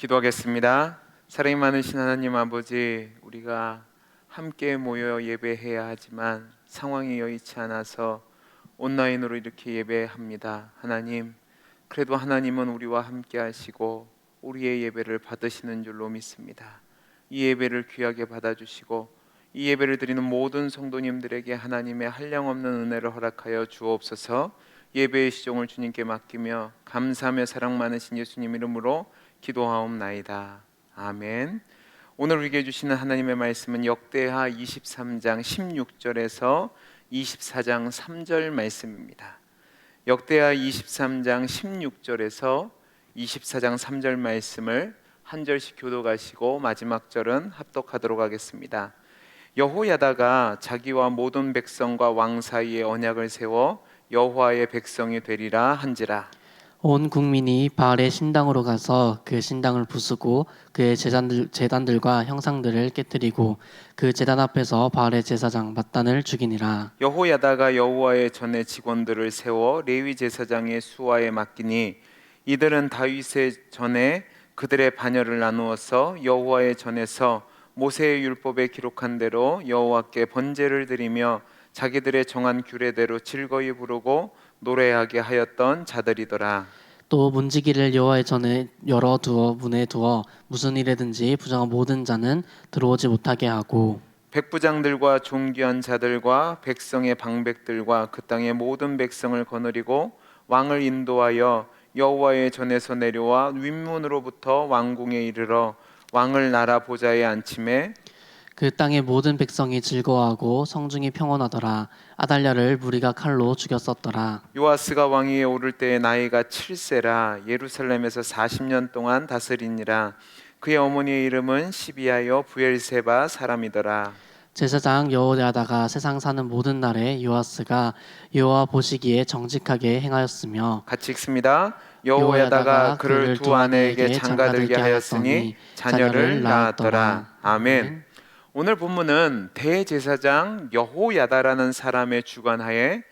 기도하겠습니다. 사랑이 많으신 하나님 아버지, 우리가 함께 모여 예배해야 하지만 상황이 여의치 않아서 온라인으로 이렇게 예배합니다. 하나님, 그래도 하나님은 우리와 함께 하시고 우리의 예배를 받으시는 줄로 믿습니다. 이 예배를 귀하게 받아주시고 이 예배를 드리는 모든 성도님들에게 하나님의 한량없는 은혜를 허락하여 주옵소서. 예배의 시종을 주님께 맡기며 감사하며 사랑 많으신 예수님 이름으로 기도하옵나이다. 아멘. 오늘 우리에게 주시는 하나님의 말씀은 역대하 23장 16절에서 24장 3절 말씀입니다. 역대하 23장 16절에서 24장 3절 말씀을 한 절씩 교도가시고 마지막 절은 합독하도록 하겠습니다. 여호야다가 자기와 모든 백성과 왕 사이에 언약을 세워 여호와의 백성이 되리라 한지라 온 국민이 바알의 신당으로 가서 그 신당을 부수고 그의 제단들, 제단들과 형상들을 깨뜨리고 그 제단 앞에서 바알의 제사장 mat단을 죽이니라. 여호야다가 여호와의 전에 직원들을 세워 레위 제사장의 수하에 맡기니 이들은 다윗의 전에 그들의 반열을 나누어서 여호와의 전에서 모세의 율법에 기록한 대로 여호와께 번제를 드리며 자기들의 정한 규례대로 즐거이 부르고 노래하게 하였던 자들이더라. 또 문지기를 여호와의 전에 열어 두어 문에 두어 무슨 일에든지 부정한 모든 자는 들어오지 못하게 하고 백부장들과 존귀한 자들과 백성의 방백들과 그 땅의 모든 백성을 거느리고 왕을 인도하여 여호와의 전에서 내려와 윗문으로부터 왕궁에 이르러 왕을 나라 보좌에 앉힘에 그 땅의 모든 백성이 즐거워하고 성중이 평온하더라. 아달랴를 무리가 칼로 죽였었더라. 요아스가 왕위에 오를 때의 나이가 7세라. 예루살렘에서 40년 동안 다스리니라. 그의 어머니의 이름은 시비하여 부엘세바 사람이더라. 제사장 여호야다가 세상 사는 모든 날에 요아스가 여호와 보시기에 정직하게 행하였으며 같이 읽습니다. 여호야다가 그를 두 아내에게 장가들게 하였으니 자녀를 낳았더라. 아멘 오늘 본문은 대제사장 여호야다라는 사람의 주관하에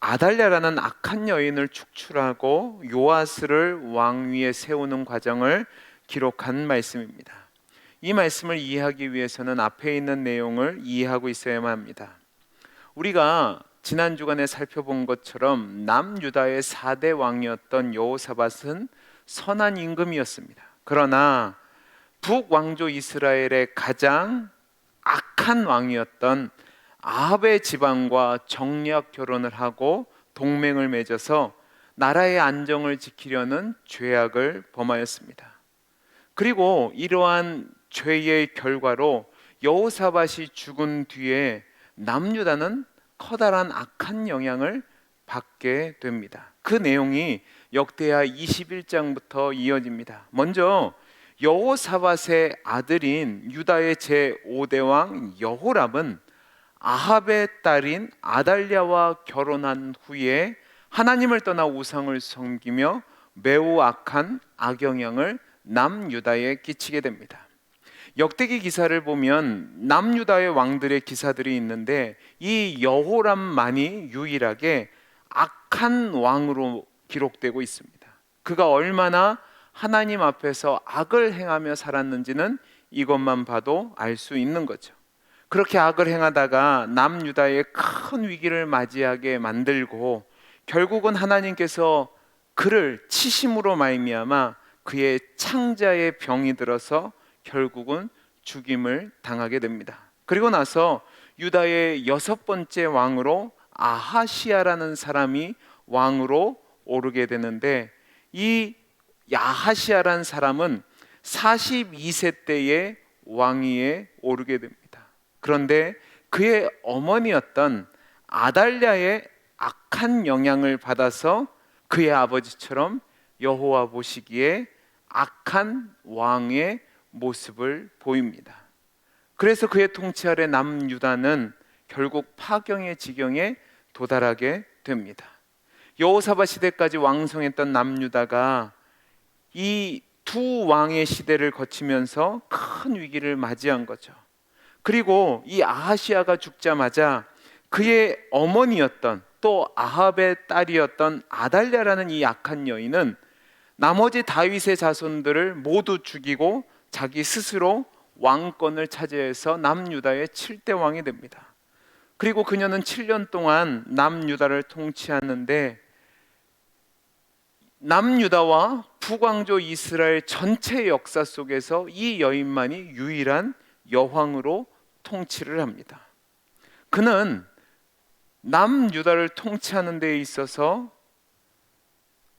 아달랴라는 악한 여인을 축출하고 요아스를 왕위에 세우는 과정을 기록한 말씀입니다. 이 말씀을 이해하기 위해서는 앞에 있는 내용을 이해하고 있어야만 합니다. 우리가 지난 주간에 살펴본 것처럼 남유다의 4대 왕이었던 여호사밧은 선한 임금이었습니다. 그러나 북왕조 이스라엘의 가장 악한 왕이었던 아합의 지방과 정략 결혼을 하고 동맹을 맺어서 나라의 안정을 지키려는 죄악을 범하였습니다. 그리고 이러한 죄의 결과로 여호사밧이 죽은 뒤에 남유다는 커다란 악한 영향을 받게 됩니다. 그 내용이 역대하 21장부터 이어집니다. 먼저 여호사밧의 아들인 유다의 제 5대 왕 여호람은 아합의 딸인 아달랴와 결혼한 후에 하나님을 떠나 우상을 섬기며 매우 악한 악영향을 남유다에 끼치게 됩니다. 역대기 기사를 보면 남유다의 왕들의 기사들이 있는데 이 여호람만이 유일하게 악한 왕으로 기록되고 있습니다. 그가 얼마나 하나님 앞에서 악을 행하며 살았는지는 이것만 봐도 알 수 있는 거죠. 그렇게 악을 행하다가 남유다의 큰 위기를 맞이하게 만들고 결국은 하나님께서 그를 치심으로 말미암아 그의 창자의 병이 들어서 결국은 죽임을 당하게 됩니다. 그리고 나서 유다의 여섯 번째 왕으로 아하시아라는 사람이 왕으로 오르게 되는데 이 야하시아라는 사람은 42세 때에 왕위에 오르게 됩니다. 그런데 그의 어머니였던 아달랴의 악한 영향을 받아서 그의 아버지처럼 여호와 보시기에 악한 왕의 모습을 보입니다. 그래서 그의 통치 아래 남유다는 결국 파경의 지경에 도달하게 됩니다. 여호사밧 시대까지 왕성했던 남유다가 이 두 왕의 시대를 거치면서 큰 위기를 맞이한 거죠. 그리고 이 아하시아가 죽자마자 그의 어머니였던 또 아합의 딸이었던 아달랴라는 이 약한 여인은 나머지 다윗의 자손들을 모두 죽이고 자기 스스로 왕권을 차지해서 남유다의 7대 왕이 됩니다. 그리고 그녀는 7년 동안 남유다를 통치하는데 남유다와 북왕조 이스라엘 전체 역사 속에서 이 여인만이 유일한 여왕으로 통치를 합니다. 그는 남유다를 통치하는 데 있어서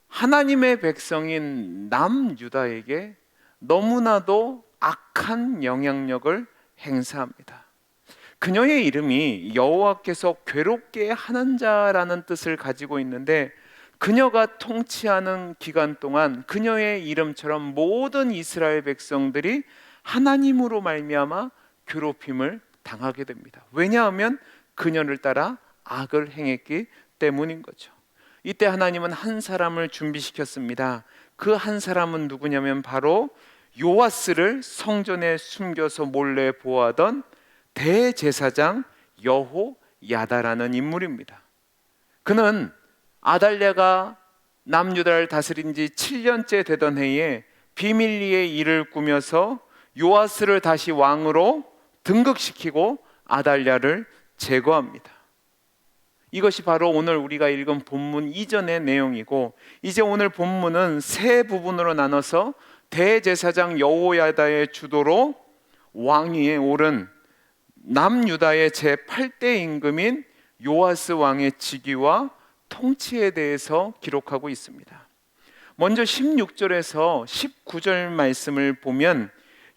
하나님의 백성인 남유다에게 너무나도 악한 영향력을 행사합니다. 그녀의 이름이 여호와께서 괴롭게 하는 자라는 뜻을 가지고 있는데 그녀가 통치하는 기간 동안 그녀의 이름처럼 모든 이스라엘 백성들이 하나님으로 말미암아 괴롭힘을 당하게 됩니다. 왜냐하면 그녀를 따라 악을 행했기 때문인 거죠. 이때 하나님은 한 사람을 준비시켰습니다. 그 한 사람은 누구냐면 바로 요아스를 성전에 숨겨서 몰래 보호하던 대제사장 여호 야다라는 인물입니다. 그는 아달랴가 남유다를 다스린 지 7년째 되던 해에 비밀리에 일을 꾸며서 요아스를 다시 왕으로 등극시키고 아달랴를 제거합니다. 이것이 바로 오늘 우리가 읽은 본문 이전의 내용이고 이제 오늘 본문은 세 부분으로 나눠서 대제사장 여호야다의 주도로 왕위에 오른 남유다의 제 8대 임금인 요아스 왕의 직위와 통치에 대해서 기록하고 있습니다. 먼저 16절에서 19절 말씀을 보면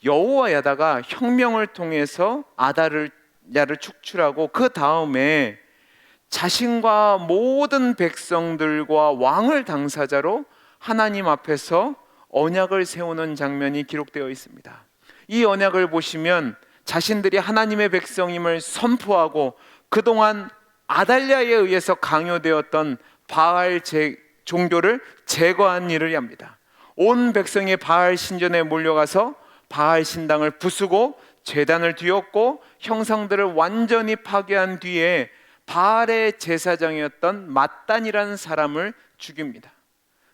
여호와야다가 혁명을 통해서 아다를 야를 축출하고 그 다음에 자신과 모든 백성들과 왕을 당사자로 하나님 앞에서 언약을 세우는 장면이 기록되어 있습니다. 이 언약을 보시면 자신들이 하나님의 백성임을 선포하고 그동안 아달랴에 의해서 강요되었던 바알 제, 종교를 제거한 일을 합니다. 온 백성이 바알 신전에 몰려가서 바알 신당을 부수고 제단을 뒤엎고 형상들을 완전히 파괴한 뒤에 바알의 제사장이었던 mat단이라는 사람을 죽입니다.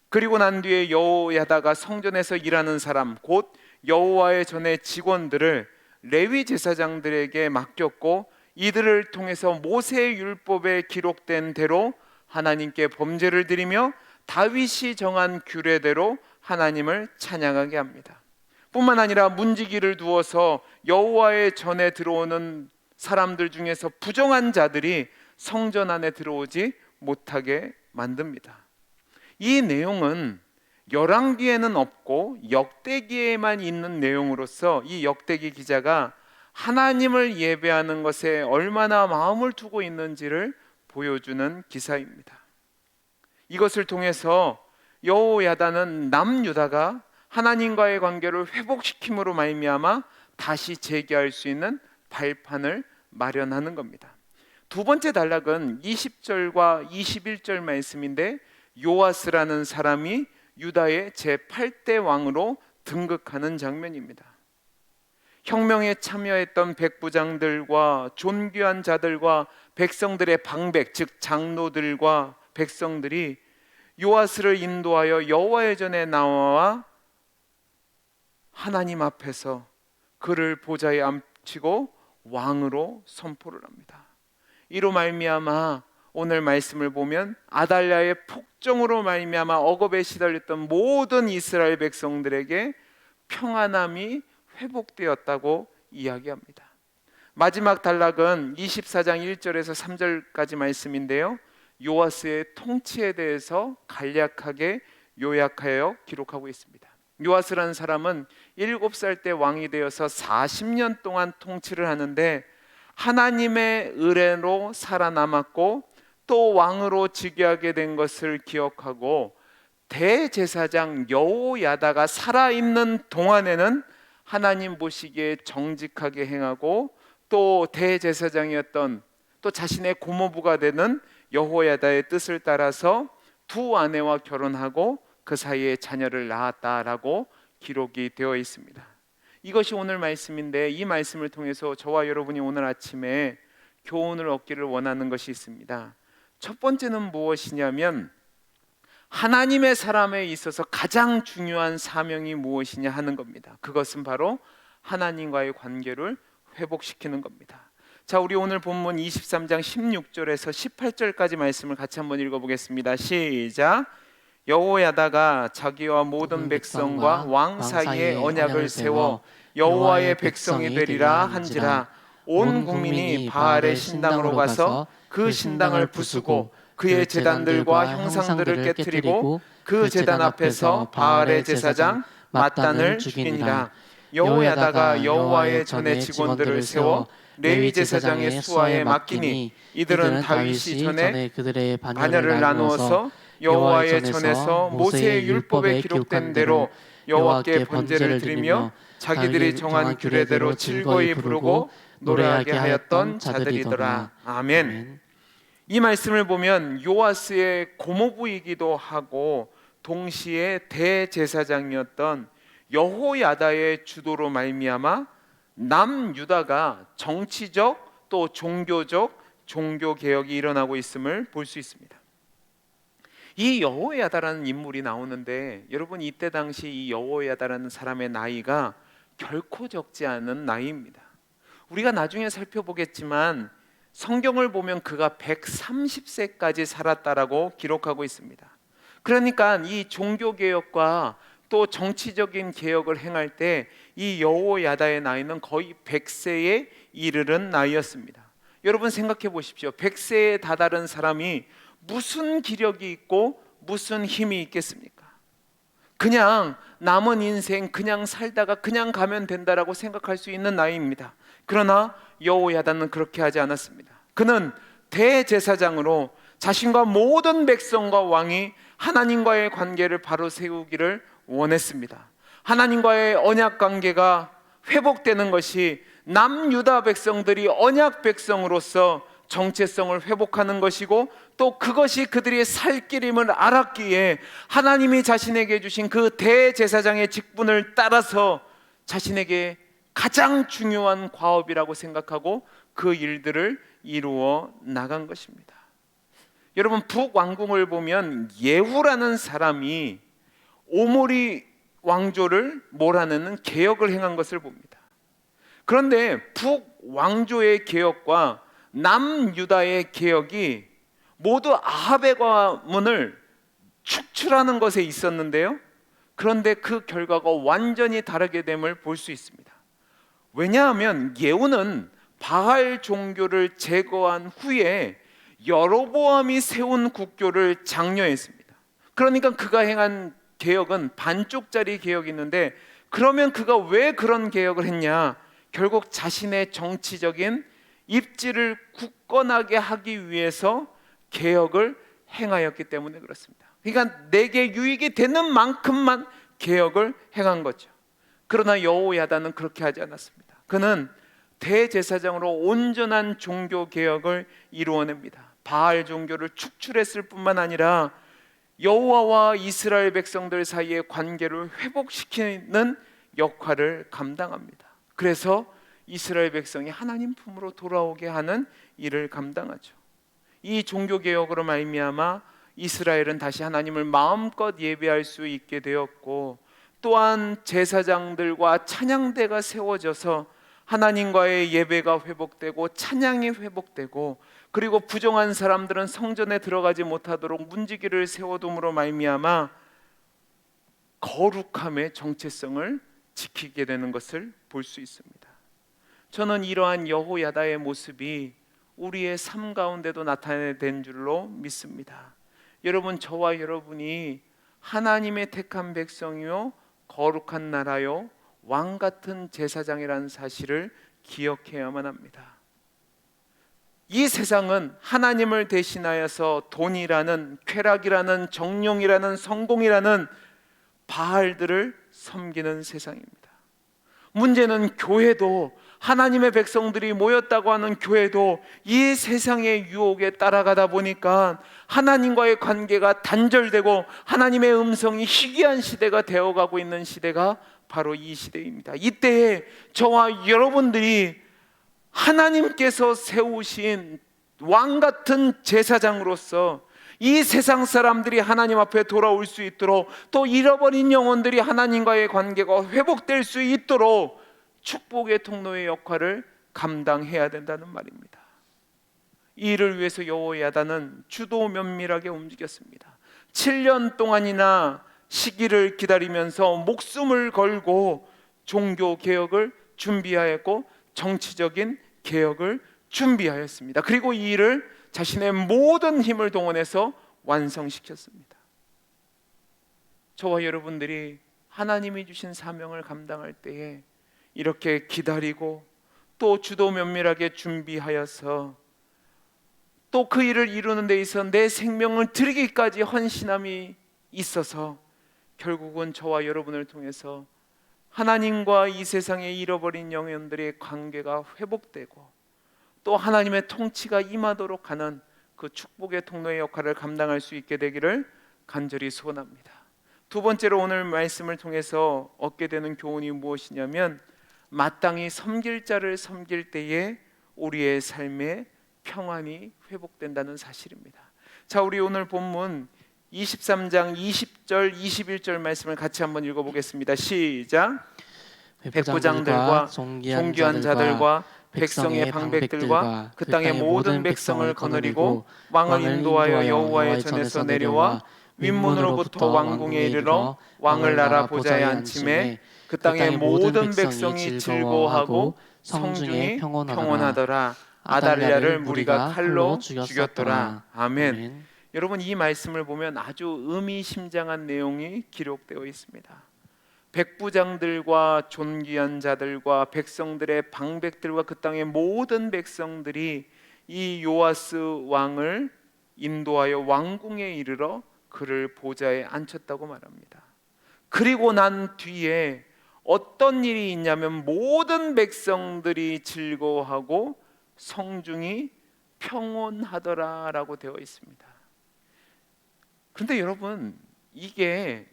그리고 난 뒤에 여호야다가 성전에서 일하는 사람 곧 여호와의 전의 직원들을 레위 제사장들에게 맡겼고 이들을 통해서 모세의 율법에 기록된 대로 하나님께 범죄를 드리며 다윗이 정한 규례대로 하나님을 찬양하게 합니다. 뿐만 아니라 문지기를 두어서 여호와의 전에 들어오는 사람들 중에서 부정한 자들이 성전 안에 들어오지 못하게 만듭니다. 이 내용은 열왕기에는 없고 역대기에만 있는 내용으로서 이 역대기 기자가 하나님을 예배하는 것에 얼마나 마음을 두고 있는지를 보여주는 기사입니다. 이것을 통해서 여호야다는 남유다가 하나님과의 관계를 회복시킴으로 말미암아 다시 재개할 수 있는 발판을 마련하는 겁니다. 두 번째 단락은 20절과 21절 말씀인데 요아스라는 사람이 유다의 제 8대 왕으로 등극하는 장면입니다. 혁명에 참여했던 백부장들과 존귀한 자들과 백성들의 방백 즉 장로들과 백성들이 요아스를 인도하여 여호와의 전에 나와 하나님 앞에서 그를 보좌에 앉히고 왕으로 선포를 합니다. 이로 말미암아 오늘 말씀을 보면 아달랴의 폭정으로 말미암아 억압에 시달렸던 모든 이스라엘 백성들에게 평안함이 회복되었다고 이야기합니다. 마지막 단락은 24장 1절에서 3절까지 말씀인데요. 요아스의 통치에 대해서 간략하게 요약하여 기록하고 있습니다. 요아스라는 사람은 7살 때 왕이 되어서 40년 동안 통치를 하는데 하나님의 의뢰로 살아남았고 또 왕으로 즉위하게 된 것을 기억하고 대제사장 여호야다가 살아있는 동안에는 하나님 보시기에 정직하게 행하고 또 대제사장이었던 또 자신의 고모부가 되는 여호야다의 뜻을 따라서 두 아내와 결혼하고 그 사이에 자녀를 낳았다라고 기록이 되어 있습니다. 이것이 오늘 말씀인데 이 말씀을 통해서 저와 여러분이 오늘 아침에 교훈을 얻기를 원하는 것이 있습니다. 첫 번째는 무엇이냐면 하나님의 사람에 있어서 가장 중요한 사명이 무엇이냐 하는 겁니다. 그것은 바로 하나님과의 관계를 회복시키는 겁니다. 자, 우리 오늘 본문 23장 16절에서 18절까지 말씀을 같이 한번 읽어 보겠습니다. 시작. 여호야다가 자기와 모든 백성과 왕 사이에 언약을 세워 여호와의 백성이 되리라 한지라 온 국민이 바알의 신당으로 가서 그 신당을 부수고 그의 제단들과 형상들을 깨뜨리고 그 제단 앞에서 바알의 제사장 마단을 죽이니라 여호야다가 여호와의 전에 직원들을 세워 레위 제사장의 수하에 맡기니 이들은 다윗이 전에 그들의 반열을 나누어서 여호와의 전에서 모세의 율법에 기록된 대로 여호와께 번제를 드리며 자기들이 정한 규례대로 즐거이 부르고 노래하게 하였던 자들이더라. 아멘. 이 말씀을 보면 요아스의 고모부이기도 하고 동시에 대제사장이었던 여호야다의 주도로 말미암아 남 유다가 정치적 또 종교적 종교 개혁이 일어나고 있음을 볼 수 있습니다. 이 여호야다라는 인물이 나오는데 여러분 이때 당시 이 여호야다라는 사람의 나이가 결코 적지 않은 나이입니다. 우리가 나중에 살펴보겠지만 성경을 보면 그가 130세까지 살았다라고 기록하고 있습니다. 그러니까 이 종교 개혁과 또 정치적인 개혁을 행할 때 이 여호야다의 나이는 거의 100세에 이르는 나이였습니다. 여러분 생각해 보십시오. 100세에 다다른 사람이 무슨 기력이 있고 무슨 힘이 있겠습니까? 그냥 남은 인생 그냥 살다가 그냥 가면 된다라고 생각할 수 있는 나이입니다. 그러나 여호야다는 그렇게 하지 않았습니다. 그는 대제사장으로 자신과 모든 백성과 왕이 하나님과의 관계를 바로 세우기를 원했습니다. 하나님과의 언약 관계가 회복되는 것이 남유다 백성들이 언약 백성으로서 정체성을 회복하는 것이고 또 그것이 그들이 살 길임을 알았기에 하나님이 자신에게 주신 그 대제사장의 직분을 따라서 자신에게 가장 중요한 과업이라고 생각하고 그 일들을 이루어 나간 것입니다. 여러분 북왕궁을 보면 예후라는 사람이 오모리 왕조를 몰아내는 개혁을 행한 것을 봅니다. 그런데 북왕조의 개혁과 남유다의 개혁이 모두 아합의 가문을 축출하는 것에 있었는데요. 그런데 그 결과가 완전히 다르게 됨을 볼 수 있습니다. 왜냐하면 예후는 바알 종교를 제거한 후에 여로보암이 세운 국교를 장려했습니다. 그러니까 그가 행한 개혁은 반쪽짜리 개혁이었는데 그러면 그가 왜 그런 개혁을 했냐? 결국 자신의 정치적인 입지를 굳건하게 하기 위해서 개혁을 행하였기 때문에 그렇습니다. 그러니까 내게 유익이 되는 만큼만 개혁을 행한 거죠. 그러나 여호야다는 그렇게 하지 않았습니다. 그는 대제사장으로 온전한 종교 개혁을 이루어냅니다. 바알 종교를 축출했을 뿐만 아니라 여호와와 이스라엘 백성들 사이의 관계를 회복시키는 역할을 감당합니다. 그래서 이스라엘 백성이 하나님 품으로 돌아오게 하는 일을 감당하죠. 이 종교 개혁으로 말미암아 이스라엘은 다시 하나님을 마음껏 예배할 수 있게 되었고 또한 제사장들과 찬양대가 세워져서 하나님과의 예배가 회복되고 찬양이 회복되고 그리고 부정한 사람들은 성전에 들어가지 못하도록 문지기를 세워둠으로 말미암아 거룩함의 정체성을 지키게 되는 것을 볼 수 있습니다. 저는 이러한 여호야다의 모습이 우리의 삶 가운데도 나타낸 줄로 믿습니다. 여러분 저와 여러분이 하나님의 택한 백성이요 거룩한 나라요 왕 같은 제사장이라는 사실을 기억해야만 합니다. 이 세상은 하나님을 대신하여서 돈이라는 쾌락이라는 정령이라는 성공이라는 바알들을 섬기는 세상입니다. 문제는 교회도 하나님의 백성들이 모였다고 하는 교회도 이 세상의 유혹에 따라가다 보니까 하나님과의 관계가 단절되고 하나님의 음성이 희귀한 시대가 되어가고 있는 시대가 바로 이 시대입니다. 이때에 저와 여러분들이 하나님께서 세우신 왕 같은 제사장으로서 이 세상 사람들이 하나님 앞에 돌아올 수 있도록 또 잃어버린 영혼들이 하나님과의 관계가 회복될 수 있도록 축복의 통로의 역할을 감당해야 된다는 말입니다. 이 일을 위해서 여호야다는 주도 면밀하게 움직였습니다. 7년 동안이나 시기를 기다리면서 목숨을 걸고 종교 개혁을 준비하였고 정치적인 개혁을 준비하였습니다. 그리고 이 일을 자신의 모든 힘을 동원해서 완성시켰습니다. 저와 여러분들이 하나님이 주신 사명을 감당할 때에 이렇게 기다리고 또 주도 면밀하게 준비하여서 또 그 일을 이루는 데 있어 내 생명을 드리기까지 헌신함이 있어서 결국은 저와 여러분을 통해서 하나님과 이 세상에 잃어버린 영혼들의 관계가 회복되고 또 하나님의 통치가 임하도록 하는 그 축복의 통로의 역할을 감당할 수 있게 되기를 간절히 소원합니다. 두 번째로 오늘 말씀을 통해서 얻게 되는 교훈이 무엇이냐면 마땅히 섬길 자를 섬길 때에 우리의 삶에 평안이 회복된다는 사실입니다. 자, 우리 오늘 본문 23장 20절 21절 말씀을 같이 한번 읽어 보겠습니다. 시작. 백부장들과 존귀한 자들과 백성의 방백들과 그 땅의 모든 백성을 거느리고 왕을 인도하여 여호와의 전에서 내려와 윗문으로부터 왕궁에 이르러 왕을 나라 보좌에 앉힘에 그 땅의 모든 백성이 즐거워하고 성중에 평온하더라 아달랴를 무리가 칼로 죽였더라 아멘. 여러분 이 말씀을 보면 아주 의미심장한 내용이 기록되어 있습니다. 백부장들과 존귀한 자들과 백성들의 방백들과 그 땅의 모든 백성들이 이 요아스 왕을 인도하여 왕궁에 이르러 그를 보좌에 앉혔다고 말합니다. 그리고 난 뒤에 어떤 일이 있냐면 모든 백성들이 즐거워하고 성중이 평온하더라라고 되어 있습니다. 그런데 여러분 이게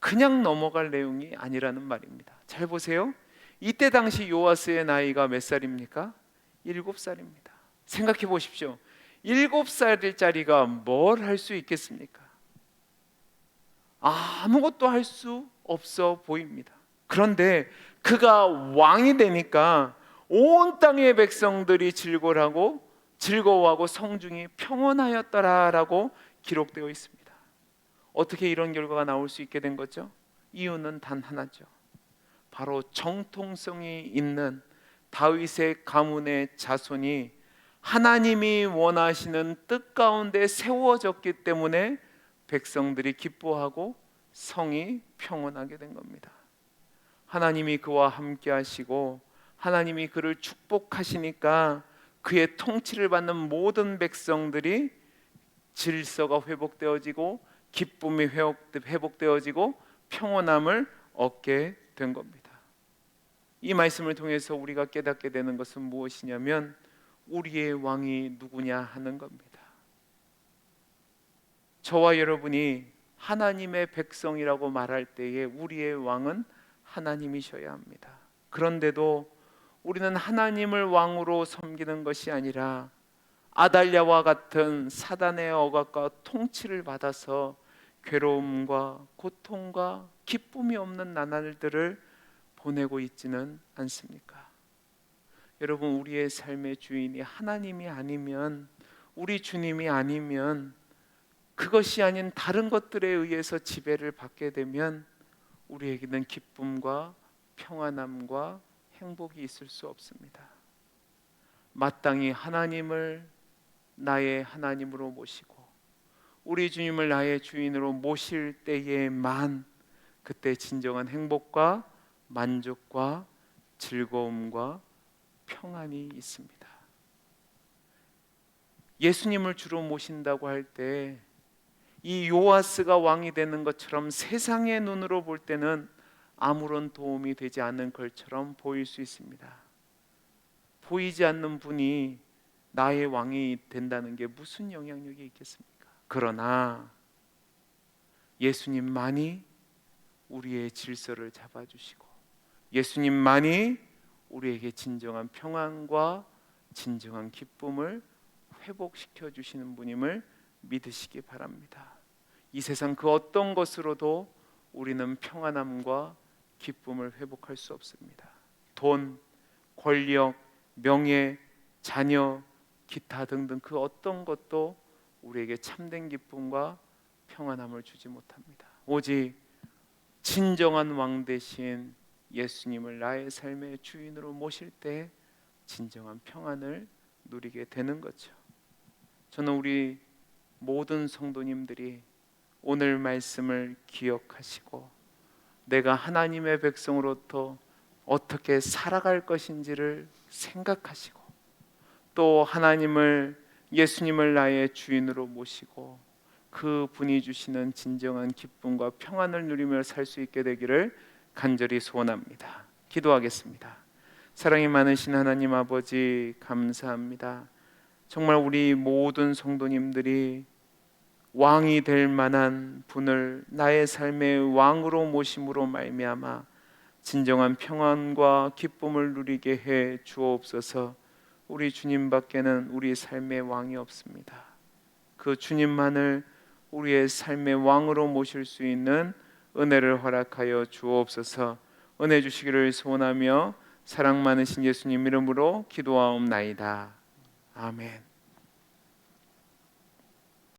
그냥 넘어갈 내용이 아니라는 말입니다. 잘 보세요. 이때 당시 요아스의 나이가 몇 살입니까? 일곱 살입니다. 생각해 보십시오. 일곱 살짜리가 뭘 할 수 있겠습니까? 아무것도 할 수 없어 보입니다. 그런데 그가 왕이 되니까 온 땅의 백성들이 즐거워하고 즐거워하고 성중이 평온하였더라라고 기록되어 있습니다. 어떻게 이런 결과가 나올 수 있게 된 거죠? 이유는 단 하나죠. 바로 정통성이 있는 다윗의 가문의 자손이 하나님이 원하시는 뜻 가운데 세워졌기 때문에 백성들이 기뻐하고 성이 평온하게 된 겁니다. 하나님이 그와 함께 하시고 하나님이 그를 축복하시니까 그의 통치를 받는 모든 백성들이 질서가 회복되어지고 기쁨이 회복되어지고 평온함을 얻게 된 겁니다. 이 말씀을 통해서 우리가 깨닫게 되는 것은 무엇이냐면 우리의 왕이 누구냐 하는 겁니다. 저와 여러분이 하나님의 백성이라고 말할 때에 우리의 왕은 하나님이셔야 합니다. 그런데도 우리는 하나님을 왕으로 섬기는 것이 아니라 아달랴와 같은 사단의 억압과 통치를 받아서 괴로움과 고통과 기쁨이 없는 나날들을 보내고 있지는 않습니까? 여러분 우리의 삶의 주인이 하나님이 아니면 우리 주님이 아니면 그것이 아닌 다른 것들에 의해서 지배를 받게 되면 우리에게는 기쁨과 평안함과 행복이 있을 수 없습니다. 마땅히 하나님을 나의 하나님으로 모시고 우리 주님을 나의 주인으로 모실 때에만 그때 진정한 행복과 만족과 즐거움과 평안이 있습니다. 예수님을 주로 모신다고 할 때 이 요아스가 왕이 되는 것처럼 세상의 눈으로 볼 때는 아무런 도움이 되지 않는 것처럼 보일 수 있습니다. 보이지 않는 분이 나의 왕이 된다는 게 무슨 영향력이 있겠습니까? 그러나 예수님만이 우리의 질서를 잡아주시고 예수님만이 우리에게 진정한 평안과 진정한 기쁨을 회복시켜 주시는 분임을 믿으시기 바랍니다. 이 세상 그 어떤 것으로도 우리는 평안함과 기쁨을 회복할 수 없습니다. 돈, 권력, 명예, 자녀, 기타 등등 그 어떤 것도 우리에게 참된 기쁨과 평안함을 주지 못합니다. 오직 진정한 왕 대신 예수님을 나의 삶의 주인으로 모실 때 진정한 평안을 누리게 되는 거죠. 저는 우리 모든 성도님들이 오늘 말씀을 기억하시고 내가 하나님의 백성으로부터 어떻게 살아갈 것인지를 생각하시고 또 하나님을 예수님을 나의 주인으로 모시고 그 분이 주시는 진정한 기쁨과 평안을 누리며 살 수 있게 되기를 간절히 소원합니다. 기도하겠습니다. 사랑이 많으신 하나님 아버지 감사합니다. 정말 우리 모든 성도님들이 왕이 될 만한 분을 나의 삶의 왕으로 모심으로 말미암아 진정한 평안과 기쁨을 누리게 해 주옵소서. 우리 주님밖에는 우리 삶의 왕이 없습니다. 그 주님만을 우리의 삶의 왕으로 모실 수 있는 은혜를 허락하여 주옵소서. 은혜 주시기를 소원하며 사랑 많으신 예수님 이름으로 기도하옵나이다. 아멘.